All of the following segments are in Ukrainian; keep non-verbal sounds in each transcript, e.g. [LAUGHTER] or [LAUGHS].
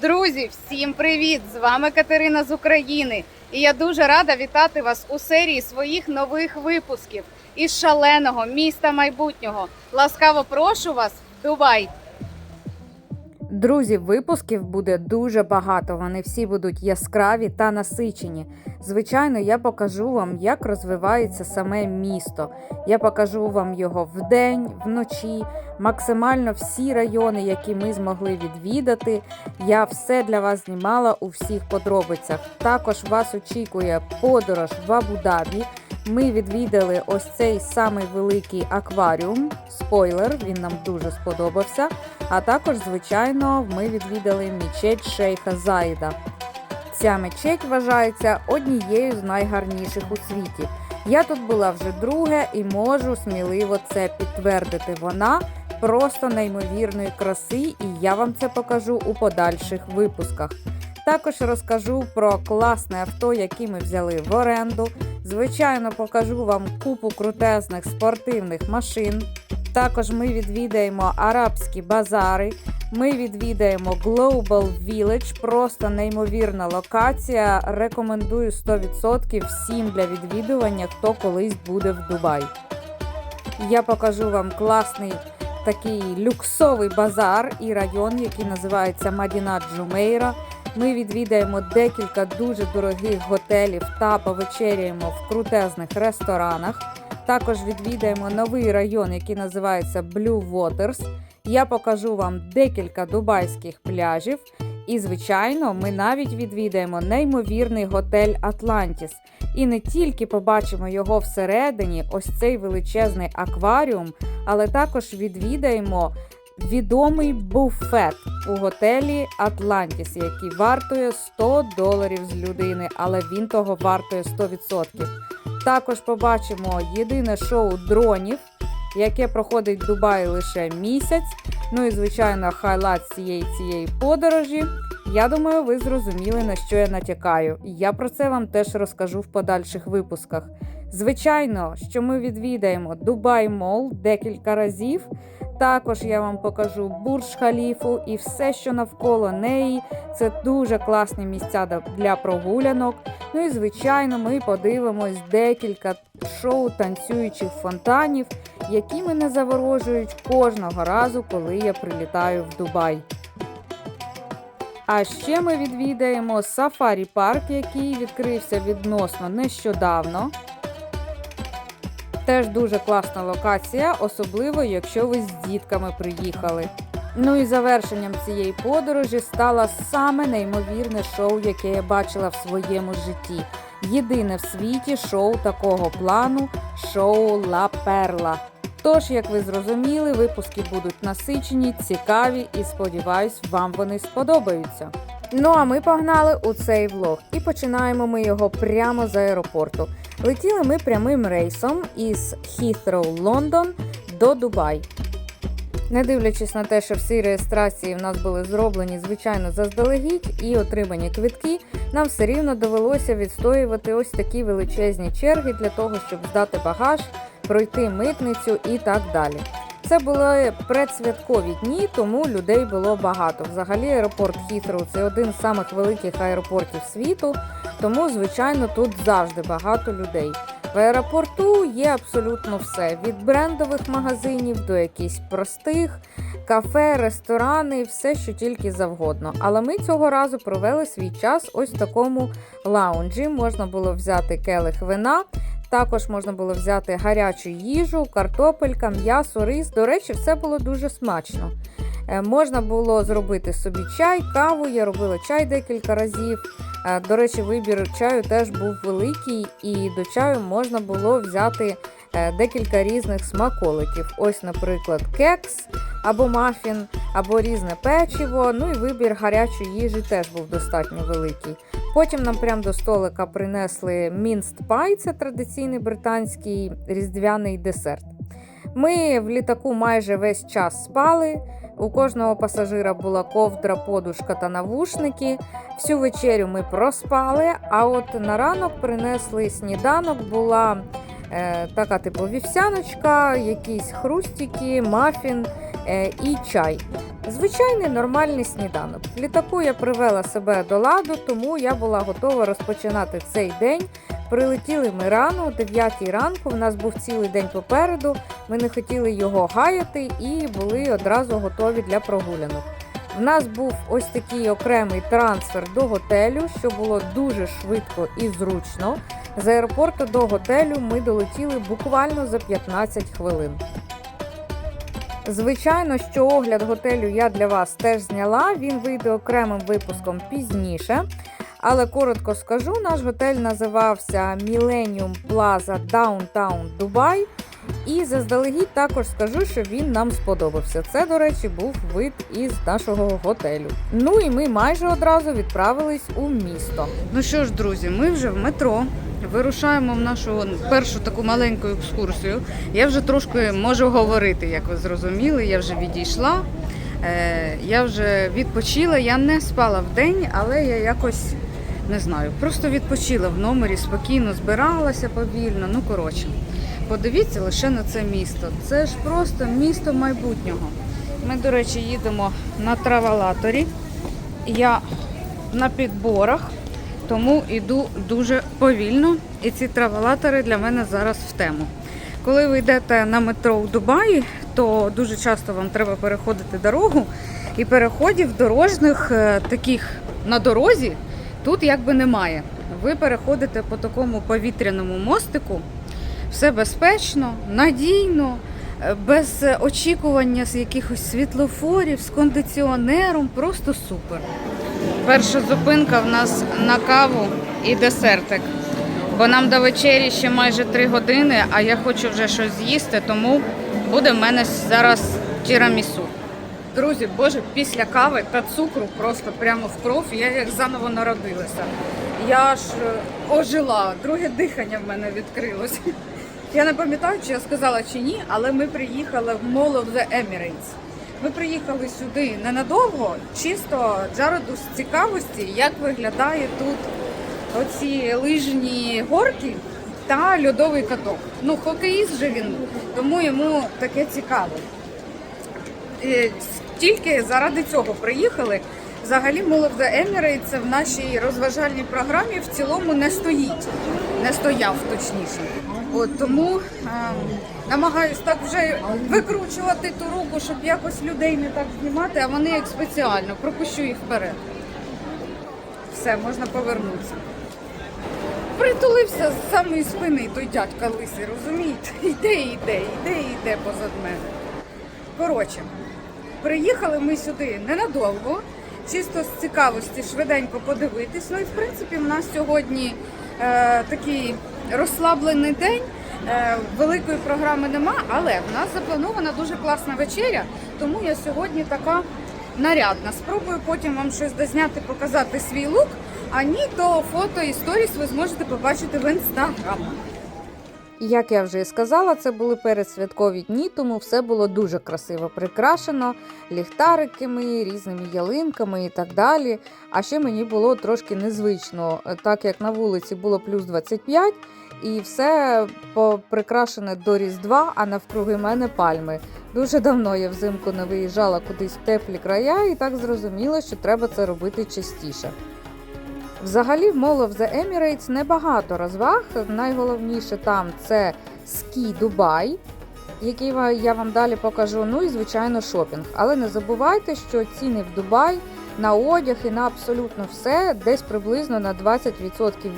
Друзі, всім привіт! З вами Катерина з України. І я дуже рада вітати вас у серії своїх нових випусків із шаленого міста майбутнього. Ласкаво прошу вас в Дубай. Друзі, випусків буде дуже багато. Вони всі будуть яскраві та насичені. Звичайно, я покажу вам, як розвивається саме місто. Я покажу вам його вдень, вночі, максимально всі райони, які ми змогли відвідати. Я все для вас знімала у всіх подробицях. Також вас очікує подорож в Абу-Дабі. Ми відвідали ось цей самий великий акваріум. Спойлер, він нам дуже сподобався. А також, звичайно, ми відвідали мечеть Шейха Заїда. Ця мечеть вважається однією з найгарніших у світі. Я тут була вже друге і можу сміливо це підтвердити. Вона просто неймовірної краси, і я вам це покажу у подальших випусках. Також розкажу про класне авто, яке ми взяли в оренду. Звичайно, покажу вам купу крутезних спортивних машин. Також ми відвідаємо арабські базари. Ми відвідаємо Global Village, просто неймовірна локація. Рекомендую 100% всім для відвідування, хто колись буде в Дубай. Я покажу вам класний такий люксовий базар і район, який називається Мадіна Джумейра. Ми відвідаємо декілька дуже дорогих готелів та повечеряємо в крутезних ресторанах. Також відвідаємо новий район, який називається Blue Waters. Я покажу вам декілька дубайських пляжів. І, звичайно, ми навіть відвідаємо неймовірний готель Атлантіс. І не тільки побачимо його всередині, ось цей величезний акваріум, але також відвідаємо відомий буфет у готелі Атлантіс, який вартує 100 доларів з людини, але він того вартує 100%. Також побачимо єдине шоу дронів, яке проходить в Дубаї лише місяць. Ну і звичайно, хайлайт цієї цієї подорожі. Я думаю, ви зрозуміли, на що я натякаю. Я про це вам теж розкажу в подальших випусках. Звичайно, що ми відвідаємо Дубай Мол декілька разів. Також я вам покажу Бурдж Халіфу і все, що навколо неї. Це дуже класні місця для прогулянок. Ну і звичайно, ми подивимось декілька шоу танцюючих фонтанів, які мене заворожують кожного разу, коли я прилітаю в Дубай. А ще ми відвідаємо сафарі парк, який відкрився відносно нещодавно. Теж дуже класна локація, особливо якщо ви з дітками приїхали. Ну і завершенням цієї подорожі стало саме неймовірне шоу, яке я бачила в своєму житті. Єдине в світі шоу такого плану шоу Ла Перла. Тож, як ви зрозуміли, випуски будуть насичені, цікаві і сподіваюсь, вам вони сподобаються. Ну а ми погнали у цей влог і починаємо ми його прямо з аеропорту. Летіли ми прямим рейсом із Heathrow, Лондон до Дубай. Не дивлячись на те, що всі реєстрації в нас були зроблені, звичайно, заздалегідь і отримані квитки, нам все рівно довелося відстоювати ось такі величезні черги для того, щоб здати багаж, пройти митницю і так далі. Це були предсвяткові дні, тому людей було багато. Взагалі, аеропорт Хітру це один з самих великих аеропортів світу, тому, звичайно, тут завжди багато людей. В аеропорту є абсолютно все: від брендових магазинів до якихось простих, кафе, ресторани, все, що тільки завгодно. Але ми цього разу провели свій час ось в такому лаунджі. Можна було взяти келих вина. Також можна було взяти гарячу їжу, картопелька, м'ясо, рис. До речі, все було дуже смачно. Е, Можна було зробити собі чай, каву. Я робила чай декілька разів. Е, До речі, вибір чаю теж був великий, і до чаю можна було взяти декілька різних смаколиків. Ось, наприклад, кекс або мафін, або різне печиво. Ну і вибір гарячої їжі теж був достатньо великий. Потім нам прямо до столика принесли мінст пай, це традиційний британський різдвяний десерт. Ми в літаку майже весь час спали. У кожного пасажира була ковдра, подушка та навушники. Всю вечерю ми проспали. А от на ранок принесли сніданок, була така типу вівсяночка, якісь хрустики, мафін е, і чай. Звичайний нормальний сніданок. Літаку я привела себе до ладу, тому я була готова розпочинати цей день. Прилетіли ми рано, о 9 ранку. У нас був цілий день попереду. Ми не хотіли його гаяти і були одразу готові для прогулянок. В нас був ось такий окремий трансфер до готелю, що було дуже швидко і зручно. З аеропорту до готелю ми долетіли буквально за 15 хвилин. Звичайно, що огляд готелю я для вас теж зняла. Він вийде окремим випуском пізніше. Але коротко скажу, наш готель називався Millennium Plaza Downtown Dubai. І заздалегідь також скажу, що він нам сподобався. Це, до речі, був вид із нашого готелю. Ну і ми майже одразу відправились у місто. Ну що ж, друзі, ми вже в метро. Вирушаємо в нашу першу таку маленьку екскурсію. Я вже трошки можу говорити, як ви зрозуміли. Я вже відійшла. Е, я вже відпочила. Я не спала в день, але я якось не знаю, просто відпочила в номері, спокійно збиралася повільно. Ну коротше, подивіться лише на це місто. Це ж просто місто майбутнього. Ми, до речі, їдемо на травалаторі. Я на підборах, тому йду дуже повільно. І ці травелатори для мене зараз в тему. Коли ви йдете на метро у Дубаї, то дуже часто вам треба переходити дорогу. І переходів дорожніх е, таких на дорозі тут якби немає. Ви переходите по такому повітряному мостику, все безпечно, надійно, е, без очікування з якихось світлофорів, з кондиціонером, просто супер. Перша зупинка в нас на каву і десертик. Бо нам до вечері ще майже 3 години, а я хочу вже щось з'їсти, тому буде в мене зараз тірамісу. Друзі, боже, після кави та цукру просто прямо в кров, я як заново народилася. Я ж е, ожила, друге дихання в мене відкрилось. Я не пам'ятаю, чи я сказала чи ні, але ми приїхали в Mall of the Emirates. Ми приїхали сюди ненадовго, чисто Джареду з цікавості, як виглядає тут оці лижні горки та льодовий каток. Ну, хокеїст же він, тому йому таке цікаво. Тільки заради цього приїхали. Взагалі Mall of the Emirates в нашій розважальній програмі в цілому не стоїть, не стояв точніше. От тому е, намагаюсь так вже викручувати ту руку, щоб якось людей не так знімати, а вони як спеціально пропущу їх вперед. Все, можна повернутися. Притулився з самої спини той дядька лисий, розумієте? [LAUGHS] Йде, йде, йде, йде позад мене. Коротше, приїхали ми сюди ненадовго, чисто з цікавості швиденько подивитись. Ну і в принципі в нас сьогодні такий розслаблений день. Е, великої програми нема, але в нас запланована дуже класна вечеря, тому я сьогодні така нарядна. Спробую потім вам щось дозняти, показати свій лук. А ні, то фото і сторіс ви зможете побачити в інстаграм. Як я вже і сказала, це були передсвяткові дні, тому все було дуже красиво прикрашено ліхтариками, різними ялинками і так далі. А ще мені було трошки незвично, так як на вулиці було плюс 25, і все прикрашене до Різдва, а навкруги мене пальми. Дуже давно я взимку не виїжджала кудись в теплі края, і так зрозуміло, що треба це робити частіше. Взагалі в Mall of the Emirates небагато розваг. Найголовніше там це Ski Дубай, який я вам далі покажу. Ну і звичайно шопінг. Але не забувайте, що ціни в Дубай на одяг і на абсолютно все десь приблизно на 20%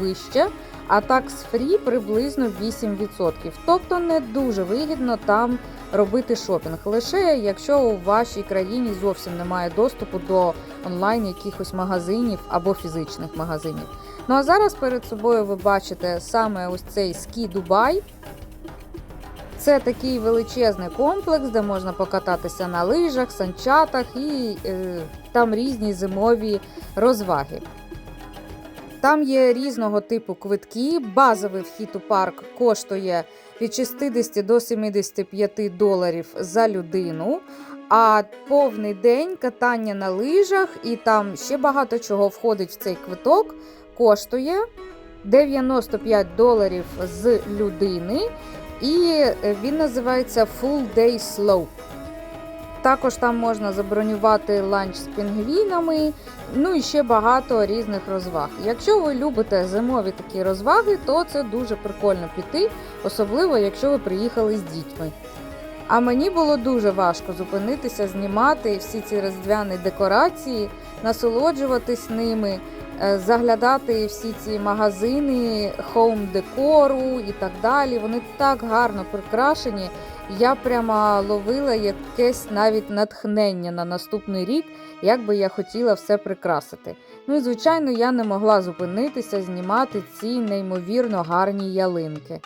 вище, а такс фрі приблизно 8%. Тобто не дуже вигідно там робити шопінг. Лише якщо у вашій країні зовсім немає доступу до онлайн якихось магазинів або фізичних магазинів. Ну а зараз перед собою ви бачите саме ось цей Ski Dubai. Це такий величезний комплекс, де можна покататися на лижах, санчатах і е, там різні зимові розваги. Там є різного типу квитки. Базовий вхід у парк коштує від 60 до 75 доларів за людину. А повний день катання на лижах і там ще багато чого входить в цей квиток, коштує 95 доларів з людини, і він називається Full Day Slope. Також там можна забронювати ланч з пінгвінами, ну і ще багато різних розваг. Якщо ви любите зимові такі розваги, то це дуже прикольно піти, особливо якщо ви приїхали з дітьми. А мені було дуже важко зупинитися, знімати всі ці різдвяні декорації, насолоджуватись ними, е, заглядати всі ці магазини, хоум декору і так далі. Вони так гарно прикрашені. Я прямо ловила якесь навіть натхнення на наступний рік, як би я хотіла все прикрасити. Ну і звичайно, я не могла зупинитися знімати ці неймовірно гарні ялинки.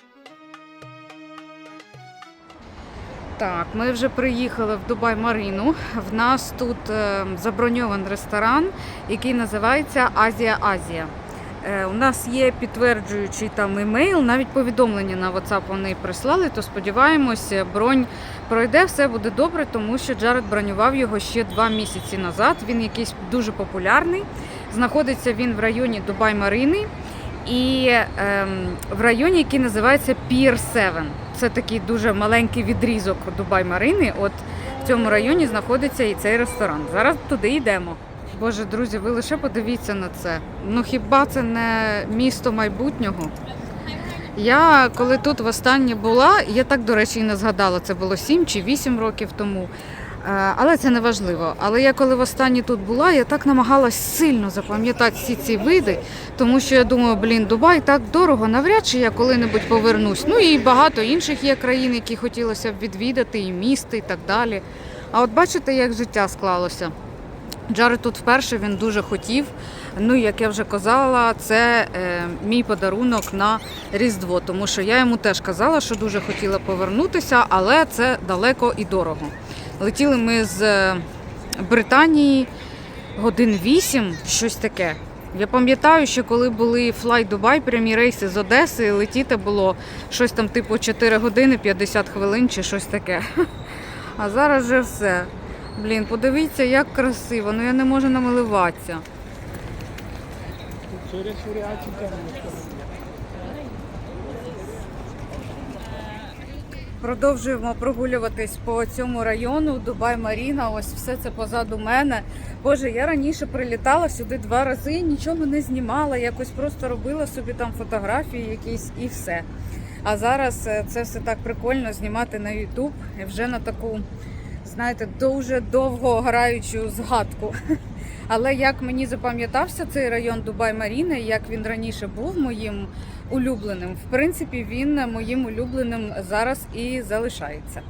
Так, ми вже приїхали в Дубай Марину. В нас тут е, заброньований ресторан, який називається Азія Азія. Е, у нас є підтверджуючий там емейл, навіть повідомлення на WhatsApp вони прислали, то сподіваємося, бронь пройде, все буде добре, тому що Джаред бронював його ще два місяці назад. Він якийсь дуже популярний. Знаходиться він в районі Дубай Марини і ем, в районі, який називається Pier 7. Це такий дуже маленький відрізок Дубай Марини. От в цьому районі знаходиться і цей ресторан. Зараз туди йдемо. Боже, друзі, ви лише подивіться на це. Ну хіба це не місто майбутнього? Я коли тут востаннє була, я так, до речі, і не згадала, це було 7 чи 8 років тому. Е, Але це не важливо. Але я коли востаннє тут була, я так намагалась сильно запам'ятати всі ці види, тому що я думаю, блін, Дубай так дорого, навряд чи я коли-небудь повернусь. Ну і багато інших є країн, які хотілося б відвідати, і міста, і так далі. А от бачите, як життя склалося. Джаред тут вперше він дуже хотів. Ну, як я вже казала, це е, мій подарунок на Різдво, тому що я йому теж казала, що дуже хотіла повернутися, але це далеко і дорого. Летіли ми з е, Британії годин 8, щось таке. Я пам'ятаю, що коли були Fly Dubai, прямі рейси з Одеси, летіти було щось там типу 4 години 50 хвилин чи щось таке. [LAUGHS] А зараз вже все. Блін, подивіться, як красиво, ну я не можу намилуватися. Продовжуємо прогулюватись по цьому району Дубай Маріна. Ось все це позаду мене. Боже, я раніше прилітала сюди два рази, нічого не знімала, якось просто робила собі там фотографії якісь і все. А зараз е, це все так прикольно знімати на і вже на таку, знаєте, дуже довго граючу згадку. [LAUGHS] Але як мені запам'ятався цей район Дубай Маріна, як він раніше був моїм улюбленим, в принципі, він моїм улюбленим зараз і залишається.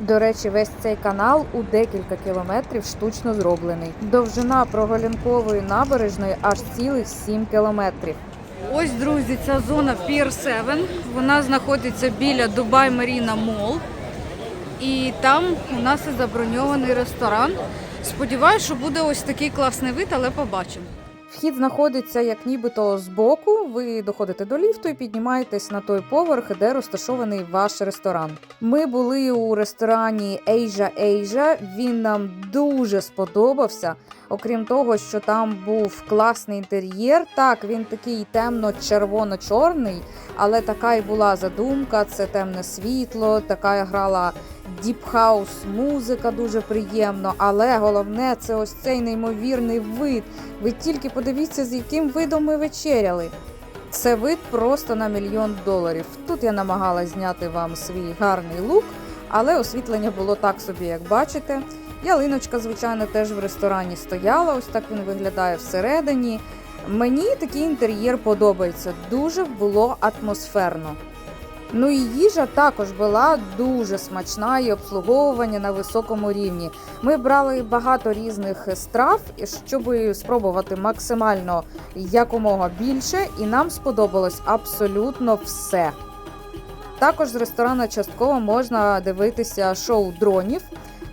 До речі, весь цей канал у декілька кілометрів штучно зроблений. Довжина прогулянкової набережної аж цілих 7 кілометрів. Ось, друзі, ця зона Pier 7. Вона знаходиться біля Дубай Маріна Мол. І там у нас і заброньований ресторан. Сподіваюсь, що буде ось такий класний вид, але побачимо. Вхід знаходиться як нібито збоку. Ви доходите до ліфту і піднімаєтесь на той поверх, де розташований ваш ресторан. Ми були у ресторані Asia Asia. Він нам дуже сподобався. Окрім того, що там був класний інтер'єр. Так, він такий темно-червоно-чорний, але така і була задумка. Це темне світло, така грала діпхаус музика дуже приємно. Але головне це ось цей неймовірний вид. Ви тільки подивіться, з яким видом ми вечеряли. Це вид просто на мільйон доларів. Тут я намагалась зняти вам свій гарний лук, але освітлення було так собі, як бачите. Ялиночка, звичайно, теж в ресторані стояла. Ось так він виглядає всередині. Мені такий інтер'єр подобається. Дуже було атмосферно. Ну і їжа також була дуже смачна і обслуговування на високому рівні. Ми брали багато різних страв, щоб спробувати максимально якомога більше, і нам сподобалось абсолютно все. Також з ресторана частково можна дивитися шоу дронів,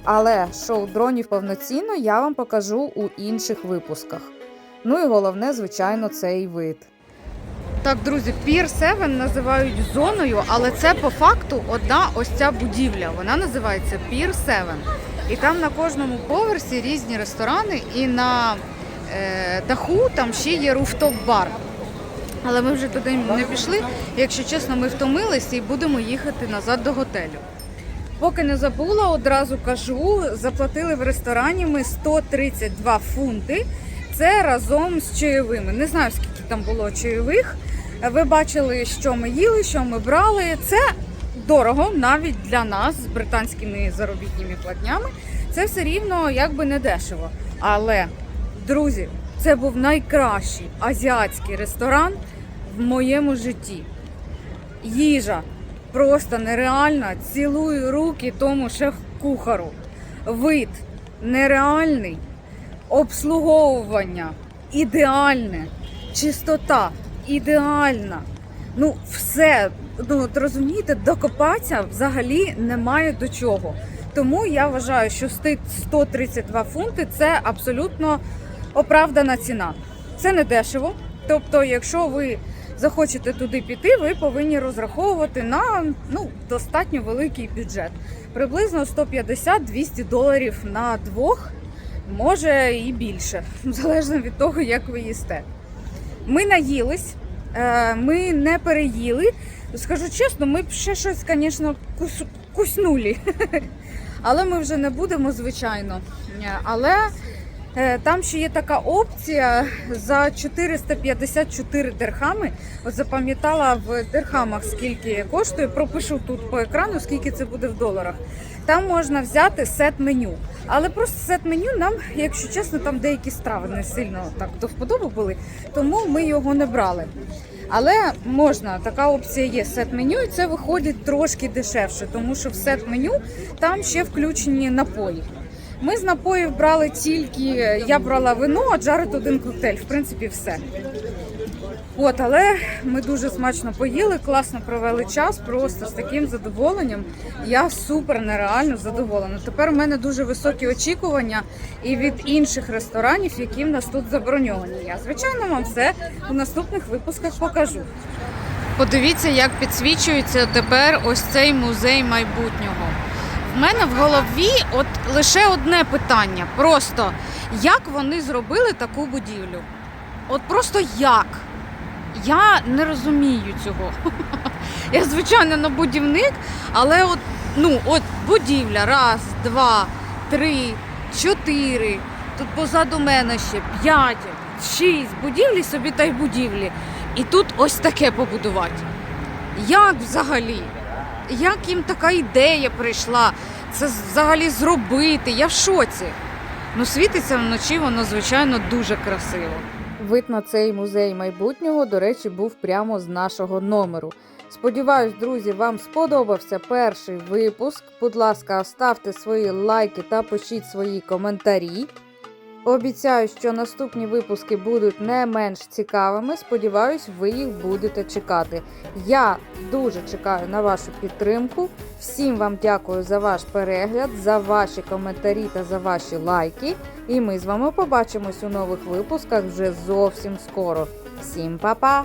але шоу дронів повноцінно я вам покажу у інших випусках. Ну і головне, звичайно, цей вид. Так, друзі, Pier 7 називають зоною, але це по факту одна ось ця будівля. Вона називається Pier 7. І там на кожному поверсі різні ресторани, і на е, даху там ще є руфтоп-бар. Але ми вже туди не пішли. Якщо чесно, ми втомилися і будемо їхати назад до готелю. Поки не забула, одразу кажу, заплатили в ресторані ми 132 фунти. Це разом з чайовими. Не знаю, скільки там було чайових. Ви бачили, що ми їли, що ми брали. Це дорого навіть для нас з британськими заробітними платнями. Це все рівно якби не дешево. Але, друзі, це був найкращий азіатський ресторан в моєму житті. Їжа просто нереальна. Цілую руки тому шеф-кухару. Вид нереальний, обслуговування ідеальне, чистота ідеальна. Ну, все, ну от розумієте, докопатися взагалі немає до чого. Тому я вважаю, що sti- 132 фунти це абсолютно оправдана ціна. Це не дешево. Тобто, якщо ви захочете туди піти, ви повинні розраховувати на ну, достатньо великий бюджет. Приблизно 150-200 доларів на двох, може і більше, [LAUGHS] залежно від того, як ви їсте. Ми наїлись, е, ми не переїли. Скажу чесно, ми ще щось, звісно, кус, куснули. [LAUGHS] Але ми вже не будемо, звичайно. Е, Але там ще є така опція за 454 дирхами. От запам'ятала в дирхамах, скільки коштує. Пропишу тут по екрану, скільки це буде в доларах. Там можна взяти сет меню. Але просто сет меню нам, якщо чесно, там деякі страви не сильно так до вподоби були, тому ми його не брали. Але можна, така опція є сет меню, і це виходить трошки дешевше, тому що в сет меню там ще включені напої. Ми з напоїв брали тільки, я брала вино, а Джаред один коктейль. В принципі, все. От, але ми дуже смачно поїли, класно провели час, просто з таким задоволенням. Я супер нереально задоволена. Тепер у мене дуже високі очікування і від інших ресторанів, які в нас тут заброньовані. Я звичайно вам все у наступних випусках покажу. Подивіться, як підсвічується тепер ось цей музей майбутнього. В мене в голові от лише одне питання: просто як вони зробили таку будівлю? От просто як? Я не розумію цього. [LAUGHS] Я, звичайно, не будівник, але от, ну, от будівля, раз, два, три, чотири. Тут позаду мене ще п'ять, шість будівлі собі та й будівлі. І тут ось таке побудувати. Як взагалі? Як їм така ідея прийшла? Це взагалі зробити? Я в шоці. Ну, світиться вночі, воно, звичайно, дуже красиво. Вид на цей музей майбутнього, до речі, був прямо з нашого номеру. Сподіваюсь, друзі, вам сподобався перший випуск. Будь ласка, ставте свої лайки та пишіть свої коментарі. Обіцяю, що наступні випуски будуть не менш цікавими. Сподіваюсь, ви їх будете чекати. Я дуже чекаю на вашу підтримку. Всім вам дякую за ваш перегляд, за ваші коментарі та за ваші лайки. І ми з вами побачимось у нових випусках вже зовсім скоро. Всім па-па!